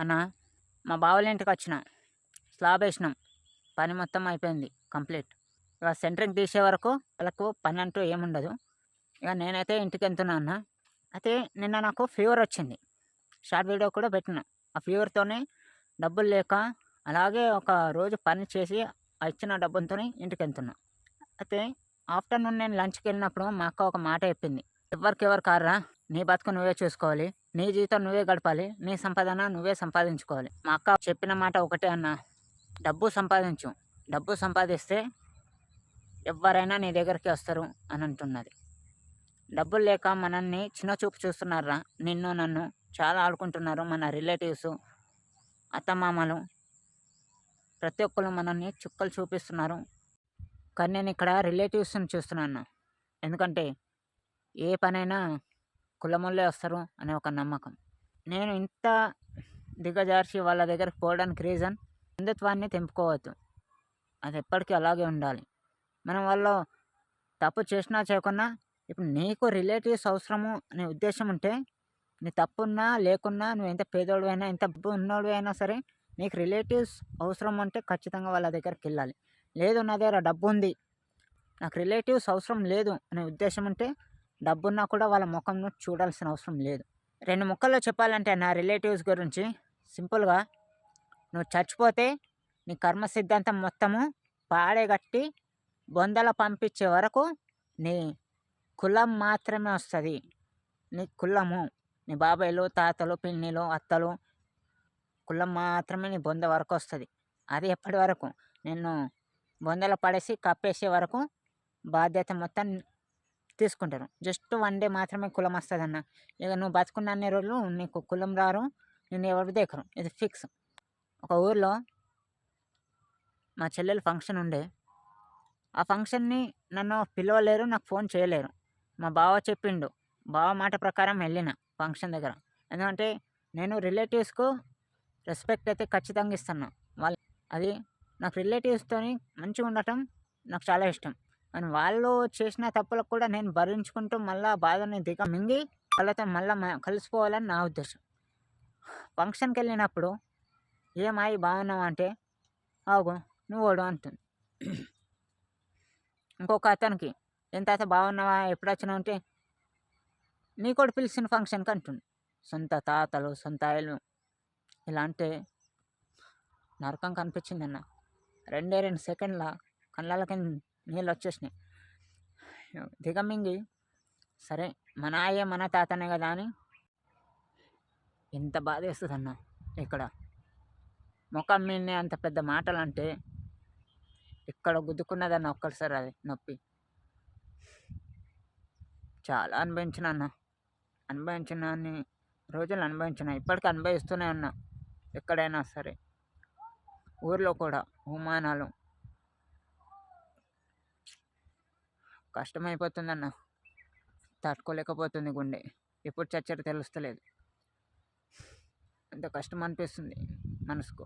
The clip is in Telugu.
అన్న మా బావల ఇంటికి వచ్చిన. స్లాబ్ వేసినాం. పని మొత్తం అయిపోయింది కంప్లీట్. ఇక సెంటరింగ్ తీసే వరకు వాళ్ళకు పని అంటూ ఏముండదు. ఇక నేనైతే ఇంటికి వెళ్తున్నా అన్న. అయితే నిన్న నాకు ఫీవర్ వచ్చింది. షార్ట్ వీడియో కూడా పెట్టిన. ఆ ఫీవర్తోనే డబ్బులు లేక అలాగే ఒక రోజు పని చేసి ఆ ఇచ్చిన డబ్బులతో ఇంటికి వెళ్తున్నా. అయితే ఆఫ్టర్నూన్ నేను లంచ్కి వెళ్ళినప్పుడు మా అక్క ఒక మాట చెప్పింది. ఎవరికి ఎవరు కారా నీ బతుకు నువ్వే చూసుకోవాలి. నీ జీవితం నువ్వే గడపాలి నీ సంపాదన నువ్వే సంపాదించుకోవాలి. మా అక్క చెప్పిన మాట ఒకటే అన్న డబ్బు సంపాదించు. డబ్బు సంపాదిస్తే ఎవరైనా నీ దగ్గరికి వస్తారు అని అంటున్నది. డబ్బులు లేక మనల్ని చిన్న చూపు చూస్తున్నారా? నిన్ను నన్ను చాలా ఆడుకుంటున్నారు మన రిలేటివ్స్ అత్తమామలు. ప్రతి ఒక్కరు మనల్ని చుక్కలు చూపిస్తున్నారు. కానీ నేను ఇక్కడ రిలేటివ్స్ని చూస్తున్నాను. ఎందుకంటే ఏ పనైనా కులములే వస్తారు అనే ఒక నమ్మకం. నేను ఇంత దిగజార్చి వాళ్ళ దగ్గరకు పోవడానికి రీజన్ హిందుత్వాన్ని తెంపుకోవద్దు. అది ఎప్పటికీ అలాగే ఉండాలి. మనం వాళ్ళు తప్పు చేసినా చేయకున్నా ఇప్పుడు నీకు రిలేటివ్స్ అవసరము అనే ఉద్దేశం ఉంటే నీ తప్పున్నా లేకున్నా నువ్వు ఎంత పేదోడు అయినా ఎంత ఉన్నోడు అయినా సరే నీకు రిలేటివ్స్ అవసరం అంటే ఖచ్చితంగా వాళ్ళ దగ్గరికి వెళ్ళాలి. లేదు నా దగ్గర డబ్బు ఉంది నాకు రిలేటివ్స్ అవసరం లేదు అనే ఉద్దేశం ఉంటే డబ్బున్నా కూడా వాళ్ళ ముఖంను చూడాల్సిన అవసరం లేదు. రెండు ముక్కల్లో చెప్పాలంటే నా రిలేటివ్స్ గురించి సింపుల్గా నువ్వు చచ్చిపోతే నీ కర్మ సిద్ధాంతం మొత్తము పాడేగట్టి బొందల పంపించే వరకు నీ కులం మాత్రమే వస్తుంది. నీ కులము నీ బాబాయ్లు తాతలు పిన్నిలు అత్తలు కులం మాత్రమే నీ బొంద వరకు వస్తుంది. అది ఎప్పటి వరకు? నిన్ను బొందలు పడేసి కప్పేసే వరకు బాధ్యత మొత్తం తీసుకుంటారు జస్ట్ వన్ డే మాత్రమే కులం వస్తుంది అన్న ఇక నువ్వు బతుకున్న అన్ని రోజులు నీకు కులం రారు నేను ఎవరు దేకరు. ఇది ఫిక్స్. ఒక ఊర్లో మా చెల్లెలు ఫంక్షన్ ఉండే. ఆ ఫంక్షన్ని నన్ను పిలవలేరు నాకు ఫోన్ చేయలేరు. మా బావ చెప్పిండు. బావ మాట ప్రకారం వెళ్ళిన ఫంక్షన్ దగ్గర. ఎందుకంటే నేను రిలేటివ్స్కు రెస్పెక్ట్ అయితే ఖచ్చితంగా ఇస్తాను వాళ్ళు అది నాకు రిలేటివ్స్తోని మంచిగా ఉండటం నాకు చాలా ఇష్టం. అని వాళ్ళు చేసిన తప్పులకు కూడా నేను భరించుకుంటూ మళ్ళీ బాధని దిగ మింగి వాళ్ళతో మళ్ళీ కలిసిపోవాలని నా ఉద్దేశం. ఫంక్షన్కి వెళ్ళినప్పుడు ఏమాయి బాగున్నావు అంటే ఆగు నువ్వు ఓడు అంటుంది. ఇంకొక అతనికి ఎంత అయితే బాగున్నావా? ఎప్పుడు వచ్చినావు? అంటే నీ కూడా పిలిచిన ఫంక్షన్కి అంటుంది. సొంత తాతలు సొంత ఆయలు. ఇలా అంటే నరకం కనిపించిందన్న. రెండే రెండు సెకండ్ల కళ్ళకి నీళ్ళు వచ్చేసినాయి. దిగమింగి సరే మన అయ్యే మన తాతనే కదా అని ఎంత బాధ వేస్తుందన్న ఇక్కడ. ముఖం మీదనే అంత పెద్ద మాటలు అంటే ఇక్కడ గుద్దుకున్నదన్న ఒక్కసారి అది నొప్పి. చాలా అనుభవించిన అన్న అనుభవించిన అన్ని రోజులు అనుభవించిన ఇప్పటికీ అనుభవిస్తూనే ఉన్నా ఎక్కడైనా సరే. ఊర్లో కూడా అవమానాలు కష్టమైపోతుందన్న. తట్టుకోలేకపోతుంది గుండె. ఎప్పుడు చచ్చారో తెలుస్తలేదు. ఎంత కష్టం అనిపిస్తుంది మనసుకు.